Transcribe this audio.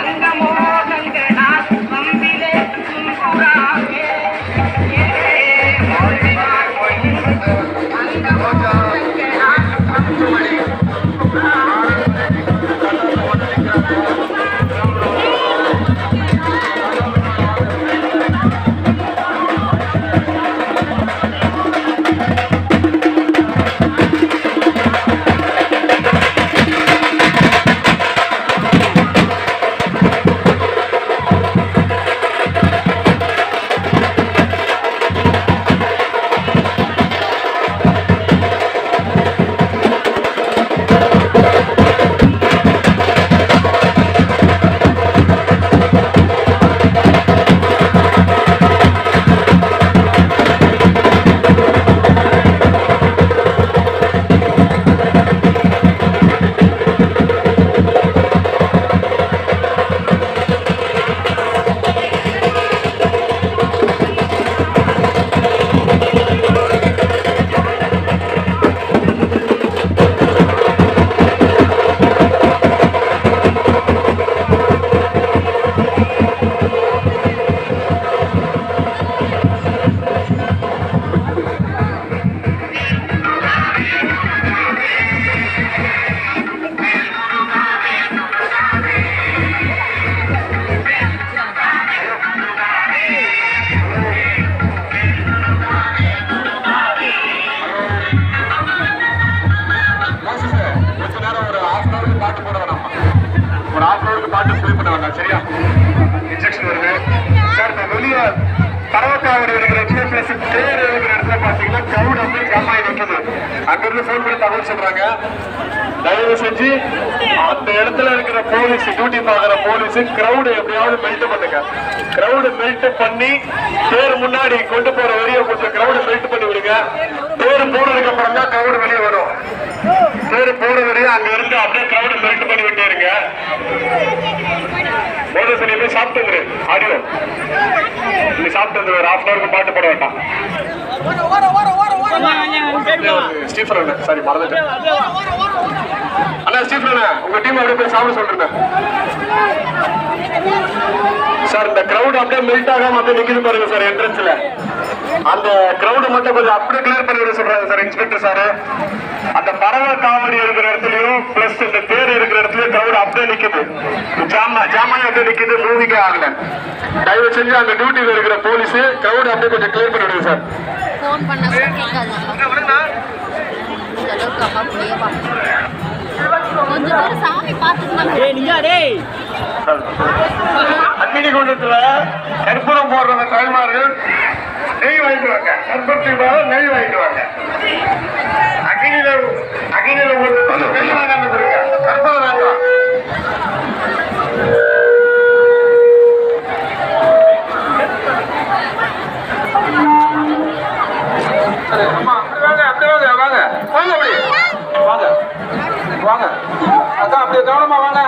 Thank you. தகவல் சொல்றாங்க. தயவு செஞ்சு அந்த இடத்துல இருக்கிற போலீஸ் டியூட்டி பாக்குற போலீஸ் கிரௌடு எப்படியாவது மெல்ட் பண்ணுங்க. கிரௌடு மெல்ட் பண்ணி பேர் முன்னாடி கொண்டு போற வெளியே கொஞ்சம் கிரௌடு மெல்ட் பண்ணி விடுங்க. பேர் போனதுக்கு அப்புறம் தான் கிரௌடு வெளியே வரும். பேர் போன வரையும் அங்க இருந்து அப்படியே கிரௌடு மெல்ட் பண்ணி விட்டே இருங்க. மோதல் சொல்லி போய் சாப்பிட்டு ஆடியோ. நீ சாப்பிட்டு வந்து ஒரு ஹாஃப் அன் அவருக்கு பாட்டு போட வேண்டாம். ஸ்டீஃபன் அண்ணா சாரி மறந்துட்டேன் அண்ணா ஸ்டீஃபன் அண்ணா உங்க டீம் அப்படியே போய் சாப்பிட சொல்றேன் சார் இந்த கிரௌட் அப்படியே மெல்ட் ஆகாம அப்படியே நிக்குது பாருங்க சார் என்ட்ரன்ஸ்ல அந்த கிரௌட் மட்டும் கொஞ்சம் அப்படியே கிளியர் பண்ணிவிட சொல்றாங்க சார் இன்ஸ்பெக்டர் சார் அந்த பறவை காமெடி இருக்கிற இடத்துலயும் பிளஸ் இந்த தேர் இருக்கிற இடத்துலயும் கிரௌட் அப்படியே நிக்குது. ஜாமா ஜாமான் நிக்குது மூவிக்கே ஆகல. தயவு செஞ்சு அந்த டியூட்டில இருக்கிற போலீஸ் கிரௌட் அப்படியே கொஞ்சம் கிளியர் பண்ணி விடுங்க சார் ஃபோன் பண்ண கூட கேட்காது இந்த அளவுக்கு அம்மா புரியவா கொஞ்சம் பேர் சாமி பார்த்துட்டு டேய் நிஜா டேய். அக்னி குண்டத்துல கற்பூரம் போடுற தாய்மார்கள் நெய் வாங்கிட்டு வாங்க. கற்பூரத்துக்கு மேல நெய் வாங்கிட்டு வாங்க. அக்னியில அக்னியில ஒரு நெய் வாங்க கற்பூரம் வேண்டாம் அம்மா அப்படி வாங்க அப்படி வாங்க வாங்க. வாங்க அப்படி. வாங்க. வாங்க. அக்கா அப்படியே கவனமா வாங்க.